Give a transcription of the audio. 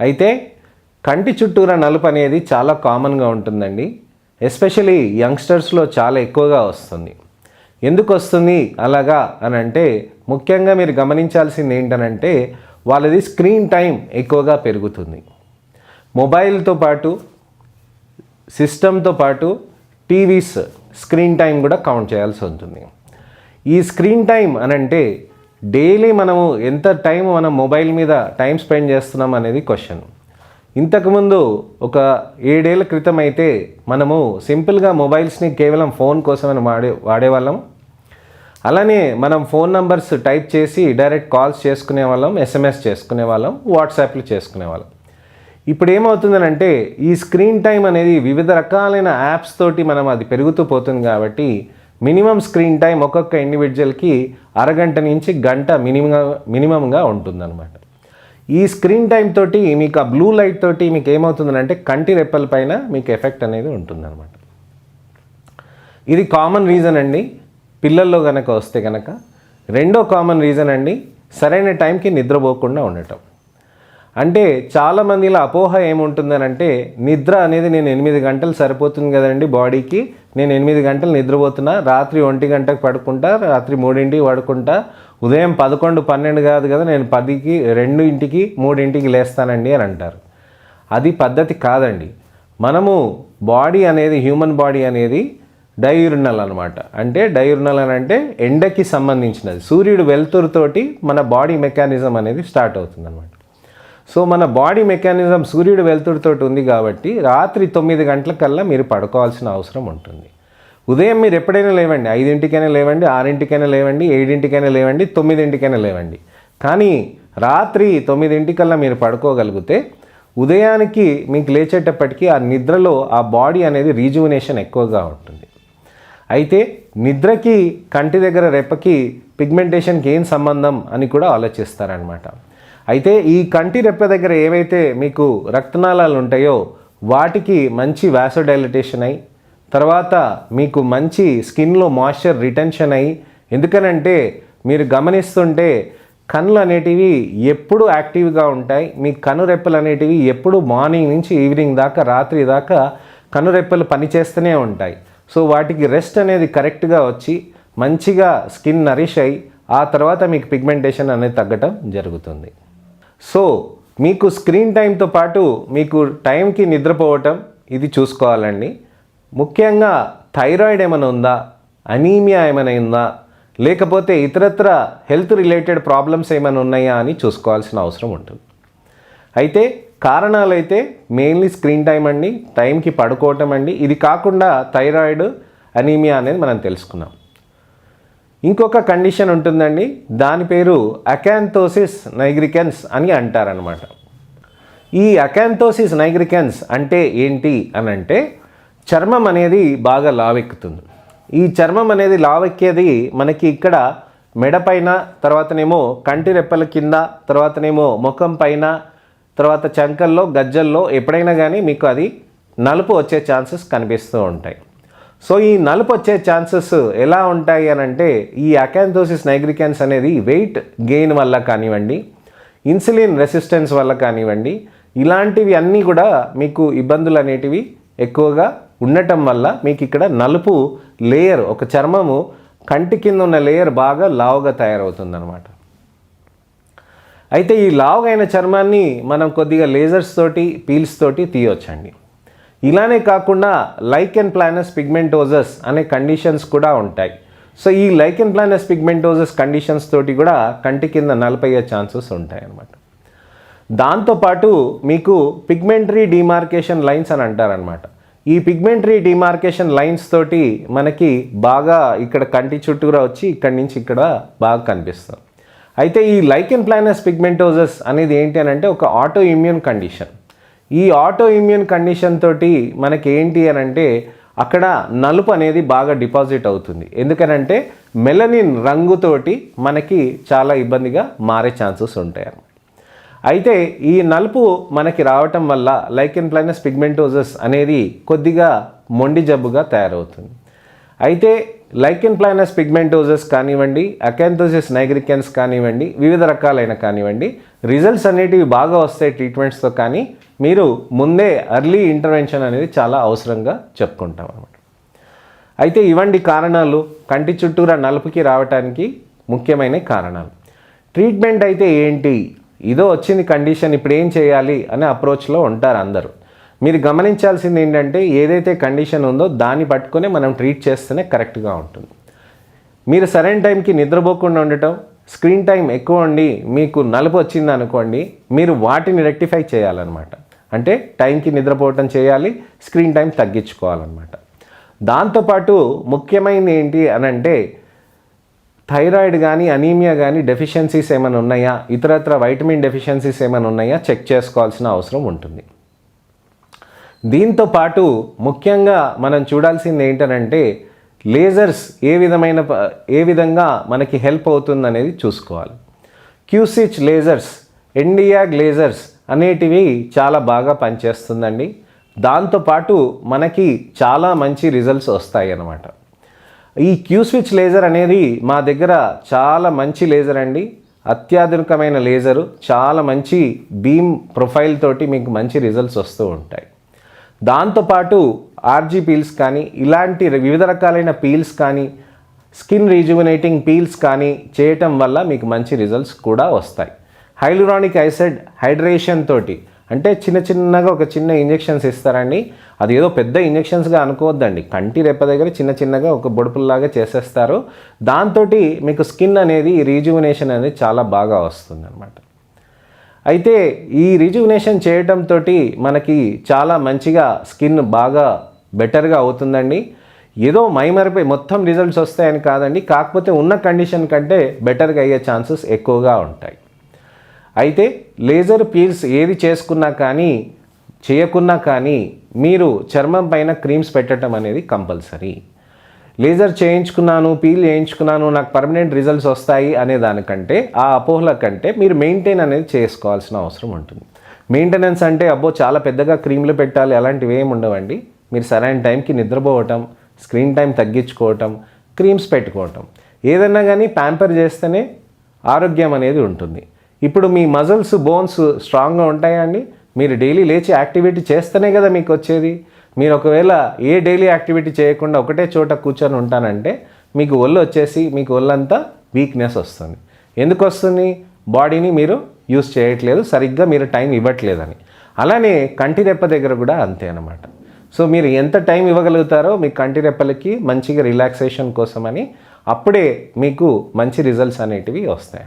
అయితే కంటి చుట్టూరా నలుపు అనేది చాలా కామన్గా ఉంటుందండి. ఎస్పెషలీ యంగ్స్టర్స్లో చాలా ఎక్కువగా వస్తుంది. ఎందుకు వస్తుంది? అలాగా అని అంటే ముఖ్యంగా మీరు గమనించాల్సింది ఏంటనంటే వాళ్ళది స్క్రీన్ టైం ఎక్కువగా పెరుగుతుంది. మొబైల్తో పాటు సిస్టమ్తో పాటు టీవీస్ స్క్రీన్ టైం కూడా కౌంట్ చేయాల్సి ఉంటుంది. ఈ స్క్రీన్ టైం అనంటే డైలీ మనము ఎంత టైం మనం మొబైల్ మీద టైం స్పెండ్ చేస్తున్నాం అనేది క్వశ్చన్. ఇంతకుముందు ఒక ఏడేళ్ళ క్రితం అయితే మనము సింపుల్గా మొబైల్స్ని కేవలం ఫోన్ కోసమని వాడే వాడేవాళ్ళం. అలానే మనం ఫోన్ నంబర్స్ టైప్ చేసి డైరెక్ట్ కాల్స్ చేసుకునే వాళ్ళం ఎస్ఎంఎస్ చేసుకునే వాళ్ళం వాట్సాప్లు చేసుకునే వాళ్ళం ఇప్పుడు ఏమవుతుందనంటే ఈ స్క్రీన్ టైం అనేది వివిధ రకాలైన యాప్స్ తోటి మనం అది పెరుగుతూ పోతుంది కాబట్టి మినిమం స్క్రీన్ టైం ఒక్కొక్క ఇండివిజువల్కి అరగంట నుంచి గంట మినిమంగా మినిమంగా ఉంటుందన్నమాట. ఈ స్క్రీన్ టైం తోటి మీకు ఆ బ్లూ లైట్ తోటి మీకు ఏమవుతుందంటే కంటి రెప్పల పైన మీకు ఎఫెక్ట్ అనేది ఉంటుందన్నమాట. ఇది కామన్ రీజన్ అండి. పిల్లల్లో కనుక వస్తే కనుక రెండో కామన్ రీజన్ అండి. సరైన టైంకి నిద్రపోకుండా ఉండటం. అంటే చాలామందిలో అపోహ ఏముంటుందనంటే నిద్ర అనేది నేను ఎనిమిది గంటలు సరిపోతుంది కదండి బాడీకి. నేను ఎనిమిది గంటలు నిద్రపోతున్నా రాత్రి ఒంటి గంటకు పడుకుంటా రాత్రి మూడింటికి పడుకుంటా. ఉదయం పదకొండు పన్నెండు కాదు కదా నేను పదికి రెండు ఇంటికి మూడింటికి లేస్తానండి అని అంటారు. అది పద్ధతి కాదండి. మనము బాడీ అనేది హ్యూమన్ బాడీ అనేది డయూరినల్ అనమాట అంటే డైర్నల్ అని అంటే ఎండకి సంబంధించినది. సూర్యుడు వెలుతురుతోటి మన బాడీ మెకానిజం అనేది స్టార్ట్ అవుతుంది అనమాట సో మన బాడీ మెకానిజం సూర్యుడు వెలుతురుతోటి ఉంది కాబట్టి రాత్రి తొమ్మిది గంటలకల్లా మీరు పడుకోవాల్సిన అవసరం ఉంటుంది. ఉదయం మీరు ఎప్పుడైనా లేవండి. ఐదింటికైనా లేవండి ఆరింటికైనా లేవండి ఏడింటికైనా లేవండి తొమ్మిదింటికైనా లేవండి. కానీ రాత్రి తొమ్మిదింటికల్లా మీరు పడుకోగలిగితే ఉదయానికి మీకు లేచేటప్పటికీ ఆ నిద్రలో ఆ బాడీ అనేది రీజువనేషన్ ఎక్కువగా ఉంటుంది. అయితే నిద్రకి కంటి దగ్గర రెప్పకి పిగ్మెంటేషన్కి ఏం సంబంధం అని కూడా ఆలోచిస్తారనమాట అయితే ఈ కంటి రెప్ప దగ్గర ఏవైతే మీకు రక్తనాళాలు ఉంటాయో వాటికి మంచి వ్యాసోడైలటేషన్ అయి తర్వాత మీకు మంచి స్కిన్లో మాయిశ్చర్ రిటెన్షన్ అయ్యి ఎందుకనంటే మీరు గమనిస్తుంటే కళ్ళు అనేటివి ఎప్పుడు యాక్టివ్గా ఉంటాయి. మీ కనురెప్పలు అనేటివి ఎప్పుడు మార్నింగ్ నుంచి ఈవినింగ్ దాకా రాత్రి దాకా కనురెప్పలు పనిచేస్తూనే ఉంటాయి. సో వాటికి రెస్ట్ అనేది కరెక్ట్గా వచ్చి మంచిగా స్కిన్ నరిష్ అయ్యి ఆ తర్వాత మీకు పిగ్మెంటేషన్ అనేది తగ్గటం జరుగుతుంది. సో మీకు స్క్రీన్ టైంతో పాటు మీకు టైంకి నిద్రపోవటం ఇది చూసుకోవాలండి. ముఖ్యంగా థైరాయిడ్ ఏమైనా ఉందా? అనీమియా ఏమైనా ఉందా? లేకపోతే ఇతరత్ర హెల్త్ రిలేటెడ్ ప్రాబ్లమ్స్ ఏమైనా ఉన్నాయా అని చూసుకోవాల్సిన అవసరం ఉంటుంది. అయితే కారణాలు అయితే మెయిన్లీ స్క్రీన్ టైం అండి టైంకి పడుకోవటం అండి. ఇది కాకుండా థైరాయిడ్ అనీమియా అనేది మనం తెలుసుకున్నాం. ఇంకొక కండిషన్ ఉంటుందండి. దాని పేరు అకాంతోసిస్ నైగ్రికెన్స్ అని అంటారనమాట ఈ అకాంతోసిస్ నైగ్రికెన్స్ అంటే ఏంటి అని అంటే చర్మం అనేది బాగా లావెక్కుతుంది. ఈ చర్మం అనేది లావెక్కేది మనకి ఇక్కడ మెడపైన తర్వాతనేమో కంటి రెప్పల కింద తర్వాతనేమో ముఖం పైన తర్వాత చంకల్లో గజ్జల్లో ఎప్పుడైనా కానీ మీకు అది నలుపు వచ్చే ఛాన్సెస్ కనిపిస్తూ ఉంటాయి. సో ఈ నలుపు వచ్చే ఛాన్సెస్ ఎలా ఉంటాయి అని అంటే ఈ అకాంథోసిస్ నైగ్రికెన్స్ అనేది వెయిట్ గెయిన్ వల్ల కానివ్వండి ఇన్సులిన్ రెసిస్టెన్స్ వల్ల కానివ్వండి ఇలాంటివి అన్నీ కూడా మీకు ఇబ్బందులు అనేటివి ఎక్కువగా ఉండటం వల్ల మీకు ఇక్కడ నలుపు లేయర్ ఒక చర్మము కంటి కింద ఉన్న లేయర్ బాగా లావుగా తయారవుతుందన్నమాట. అయితే ఈ లావుగైన చర్మాన్ని మనం కొద్దిగా లేజర్స్ తోటి పీల్స్ తోటి తీయొచ్చండి. ఇలానే కాకుండా లైకెన్ ప్లానస్ పిగ్మెంటోజస్ అనే కండిషన్స్ కూడా ఉంటాయి. సో ఈ లైకెన్ ప్లానస్ పిగ్మెంటోజస్ కండిషన్స్ తోటి కూడా కంటి కింద నలపయ్యే ఛాన్సెస్ ఉంటాయి అన్నమాట దాంతోపాటు మీకు పిగ్మెంటరీ డిమార్కేషన్ లైన్స్ అని అంటారనమాట ఈ పిగ్మెంటరీ డిమార్కేషన్ లైన్స్ తోటి మనకి బాగా ఇక్కడ కంటి చుట్టూరా వచ్చి ఇక్కడి నుంచి ఇక్కడ బాగా కనిపిస్తుంది అయితే ఈ లైకెన్ ప్లానస్ పిగ్మెంటోజస్ అనేది ఏంటి అని అంటే ఒక ఆటో ఇమ్యూన్ కండిషన్ ఈ ఆటో ఇమ్యూన్ కండిషన్ తోటి మనకి ఏంటి అని అంటే అక్కడ నలుపు అనేది బాగా డిపాజిట్ అవుతుంది. ఎందుకనంటే మెలనిన్ రంగుతోటి మనకి చాలా ఇబ్బందిగా మారే ఛాన్సెస్ ఉంటాయి అన్నమాట. అయితే ఈ నలుపు మనకి రావటం వల్ల లైకెన్ ప్లైనస్ పిగ్మెంటోజస్ అనేది కొద్దిగా మొండి జబ్బుగా తయారవుతుంది. అయితే లైకెన్ ప్లానస్ పిగ్మెంటోజెస్ కానివ్వండి అకాంథోసిస్ నైగ్రికెన్స్ కానివ్వండి వివిధ రకాలైన కానివ్వండి రిజల్ట్స్ అనేటివి బాగా వస్తాయి ట్రీట్మెంట్స్తో కానీ మీరు ముందే అర్లీ ఇంటర్వెన్షన్ అనేది చాలా అవసరంగా చెప్పుకుంటాం అనమాట అయితే ఇవ్వండి కారణాలు కంటి చుట్టూరా నలుపుకి రావటానికి ముఖ్యమైన కారణాలు. ట్రీట్మెంట్ అయితే ఏంటి? ఇదో వచ్చింది కండిషన్ ఇప్పుడు ఏం చేయాలి అనే అప్రోచ్లో ఉంటారు అందరూ. మీరు గమనించాల్సింది ఏంటంటే ఏదైతే కండిషన్ ఉందో దాన్ని పట్టుకొని మనం ట్రీట్ చేస్తేనే కరెక్ట్గా ఉంటుంది. మీరు సరైన టైంకి నిద్రపోకుండా ఉండటం స్క్రీన్ టైం ఎక్కువ ఉండి మీకు నలుపు వచ్చింది అనుకోండి మీరు వాటిని రెక్టిఫై చేయాలన్నమాట. అంటే టైంకి నిద్రపోవటం చేయాలి స్క్రీన్ టైం తగ్గించుకోవాలన్నమాట. దాంతోపాటు ముఖ్యమైనది ఏంటి అని అంటే థైరాయిడ్ కానీ అనీమియా కానీ డెఫిషియన్సీస్ ఏమైనా ఉన్నాయా? ఇతరత్ర వైటమిన్ డెఫిషియన్సీస్ ఏమైనా ఉన్నాయా? చెక్ చేసుకోవాల్సిన అవసరం ఉంటుంది. దీంతో పాటు ముఖ్యంగా మనం చూడాల్సింది ఏంటనంటే లేజర్స్ ఏ విధమైన ప- ఏ విధంగా మనకి హెల్ప్ అవుతుంది అనేది చూసుకోవాలి. క్యూసిచ్ లేజర్స్ ఎండియాగ్ లేజర్స్ అనేటివి చాలా బాగా పనిచేస్తుందండి. దాంతోపాటు మనకి చాలా మంచి రిజల్ట్స్ వస్తాయి అన్నమాట ఈ క్యూ స్విచ్ లేజర్ అనేది మా దగ్గర చాలా మంచి లేజర్ అండి. అత్యాధునికమైన లేజరు చాలా మంచి బీమ్ ప్రొఫైల్ తోటి మీకు మంచి రిజల్ట్స్ వస్తూ ఉంటాయి. దాంతోపాటు ఆర్జీ పీల్స్ కానీ ఇలాంటి వివిధ రకాలైన పీల్స్ కానీ స్కిన్ రీజువినేటింగ్ పీల్స్ కానీ చేయటం వల్ల మీకు మంచి రిజల్ట్స్ కూడా వస్తాయి. హైలురానిక్ యాసిడ్ హైడ్రేషన్ తోటి అంటే చిన్న చిన్నగా ఒక చిన్న ఇంజెక్షన్స్ ఇస్తారండి. అది ఏదో పెద్ద ఇంజెక్షన్స్గా అనుకోవద్దండి. కంటి రెప్ప దగ్గర చిన్న చిన్నగా ఒక బొడుపుల్లాగా చేసేస్తారు. దాంతో మీకు స్కిన్ అనేది రీజువినేషన్ అనేది చాలా బాగా వస్తుంది అయితే ఈ రిజువినేషన్ చేయటంతో మనకి చాలా మంచిగా స్కిన్ బాగా బెటర్గా అవుతుందండి. ఏదో మైమరిపోయి మొత్తం రిజల్ట్స్ వస్తాయని కాదండి. కాకపోతే ఉన్న కండిషన్ కంటే బెటర్గా అయ్యే ఛాన్సెస్ ఎక్కువగా ఉంటాయి. అయితే లేజర్ పీల్స్ ఏది చేసుకున్నా కానీ చేయకున్నా కానీ మీరు చర్మం పైన క్రీమ్స్ పెట్టడం అనేది కంపల్సరీ. లేజర్ చేయించుకున్నాను పీల్ చేయించుకున్నాను నాకు పర్మనెంట్ రిజల్ట్స్ వస్తాయి అనే దానికంటే ఆ అపోహల కంటే మీరు మెయింటైన్ అనేది చేసుకోవాల్సిన అవసరం ఉంటుంది. మెయింటెనెన్స్ అంటే అబ్బో చాలా పెద్దగా క్రీమ్లు పెట్టాలి అలాంటివి ఏమి ఉండవండి. మీరు సరైన టైంకి నిద్రపోవటం స్క్రీన్ టైం తగ్గించుకోవటం క్రీమ్స్ పెట్టుకోవటం. ఏదన్నా కానీ ప్యాంపర్ చేస్తేనే ఆరోగ్యం అనేది ఉంటుంది. ఇప్పుడు మీ మజిల్స్ బోన్స్ స్ట్రాంగ్గా ఉంటాయండి మీరు డైలీ లేచి యాక్టివిటీ చేస్తేనే కదా మీకు వచ్చేది. మీరు ఒకవేళ ఏ డైలీ యాక్టివిటీ చేయకుండా ఒకటే చోట కూర్చొని ఉంటానంటే మీకు ఒళ్ళు వచ్చేసి మీకు ఒళ్ళంతా వీక్నెస్ వస్తుంది. ఎందుకు వస్తుంది? బాడీని మీరు యూస్ చేయట్లేదు సరిగ్గా మీరు టైం ఇవ్వట్లేదని. అలానే కంటి రెప్ప దగ్గర కూడా అంతే అనమాట సో మీరు ఎంత టైం ఇవ్వగలుగుతారో మీ కంటి రెప్పలకి మంచిగా రిలాక్సేషన్ కోసమని అప్పుడే మీకు మంచి రిజల్ట్స్ అనేటివి వస్తాయి.